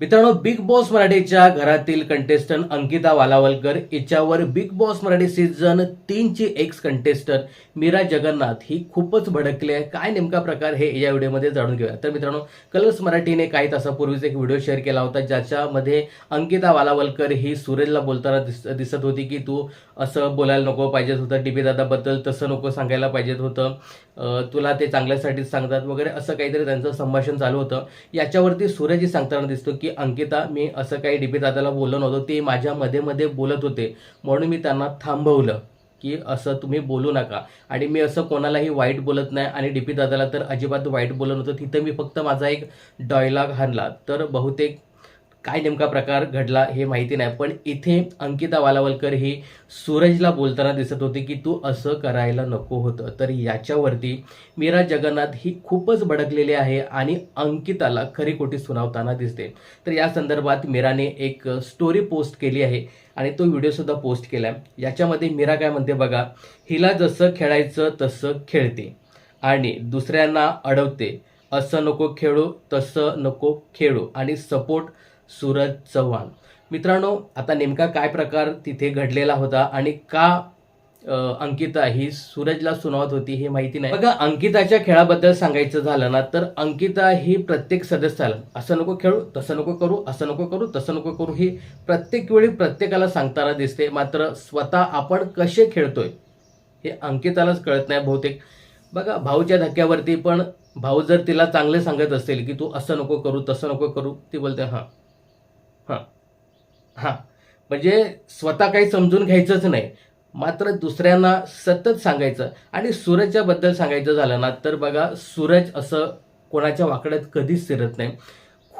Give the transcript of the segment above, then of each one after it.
मित्रांनो big boss मराठीच्या घरातील कंटेस्टंट अंकिता वालावलकर हिच्यावर बिग बॉस मराठी सीझन तीनची एक्स कंटेस्टंट मीरा जगन्नाथ ही खूपच भडकली आहे. काय नेमका प्रकार हे या व्हिडिओमध्ये जाणून घेऊया. तर मित्रांनो कलर्स मराठीने काही तासापूर्वीच एक व्हिडिओ शेअर केला होता ज्याच्यामध्ये अंकिता वालावलकर ही सूरजला बोलताना दिस दिसत होती की तू असं बोलायला नको पाहिजेत होतं. डी दादाबद्दल तसं नको सांगायला पाहिजेत होतं. तुला ते चांगल्यासाठीच सांगतात वगैरे असं काहीतरी त्यांचं संभाषण चालू होतं. याच्यावरती सूरजही सांगताना दिसतो की अंकिता मी असं काही डी पी दादाला बोललो नव्हतं ते माझ्या मध्ये मध्ये बोलत होते. म्हणून मी त्यांना थांबवलं की असं तुम्ही बोलू नका. आणि मी असं कोणालाही वाईट बोलत नाही आणि डी पी दादाला तर अजिबात वाईट बोलत नव्हतं. तिथं मी फक्त माझा एक डायलॉग हाणला. तर बहुतेक काय नेमका प्रकार घडला हे माहिती नाही पण इथे अंकिता वालावलकर ही सूरजला बोलताना दिसत होती की तू असं करायला नको होतं. तर याच्यावरती मीरा जगन्नाथ ही खूपच भडकलेली आहे आणि अंकिताला खरी खोटी सुनावताना दिसते. तर या संदर्भात मीराने एक स्टोरी पोस्ट केली आहे आणि तो व्हिडिओसुद्धा पोस्ट केला आहे याच्यामध्ये मीरा काय म्हणते बघा हिला जसं खेळायचं तसं खेळते आणि दुसऱ्यांना अडवते. असं नको खेळू तसं नको खेळू आणि सपोर्ट सूरज चव्हाण. मित्रांनो आता नेमका काय प्रकार तिथे घडलेला होता आणि का अंकिता ही सूरजला सुनावत होती हे माहिती नाही. बघा अंकिताच्या खेळाबद्दल सांगायचं झालं ना तर अंकिता ही प्रत्येक सदस्याला असं नको खेळू तसं नको करू असं नको करू तसं नको करू ही प्रत्येक वेळी प्रत्येकाला सांगताना दिसते. मात्र स्वतः आपण कसे खेळतोय हे अंकितालाच कळत नाही बहुतेक. बघा भाऊच्या धक्क्यावरती पण भाऊ जर तिला चांगले सांगत असेल की तू असं नको करू तसं नको करू ती बोलते हां. हां. हां. म्हणजे स्वतः काही समजून घ्यायचंच नाही. मात्र दुसऱ्यांना सतत सांगायचं आणि सूरजच्या बद्दल सांगायचं झालं ना तर बघा सूरज असं कोणाच्या वाकड्यात कधीच फिरत नाही.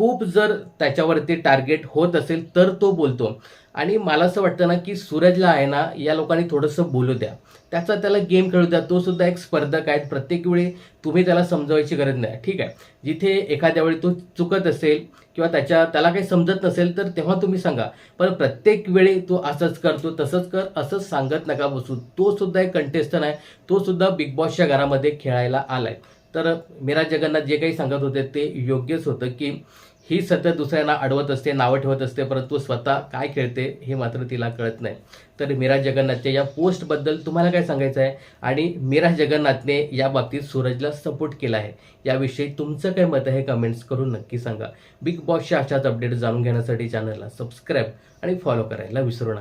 खूप जर त्याच्यावरती टार्गेट होत असेल तर तो बोलतो. आणि मला असं वाटतं ना की सूरजला आहे ना या लोकांनी थोडंसं बोलू द्या. त्याचा त्याला गेम खेळू द्या. तो सुद्धा एक स्पर्धक आहे. प्रत्येक वेळी तुम्ही त्याला समजवायची गरज नाही. ठीक आहे? जिथे एखाद्या वेळी तो चुकत असेल किंवा त्याच्या त्याला काही समजत नसेल तर तेव्हा तुम्ही सांगा. पण प्रत्येक वेळी तो असंच करतो तसंच कर असंच सांगत नका बसू. तो सुद्धा एक कंटेस्टंट आहे. तो सुद्धा बिग बॉसच्या घरामध्ये खेळायला आलाय. तर मीरा जगन्नाथ जे काही सांगत होते ते योग्यच होतं की ही सतत दुसऱ्यांना अडवत असते नावं ठेवत असते परंतु स्वतः काय खेळते हे मात्र तिला कळत नाही. तर मीरा जगन्नाथच्या या पोस्टबद्दल तुम्हाला काय सांगायचं आहे? आणि मीरा जगन्नाथने या बाबतीत सूरजला सपोर्ट केला आहे. याविषयी तुमचं काय मत आहे कमेंट्स करून नक्की सांगा. बिग बॉसच्या अशाच अपडेट जाणून घेण्यासाठी चॅनलला सबस्क्राईब आणि फॉलो करायला विसरू नका.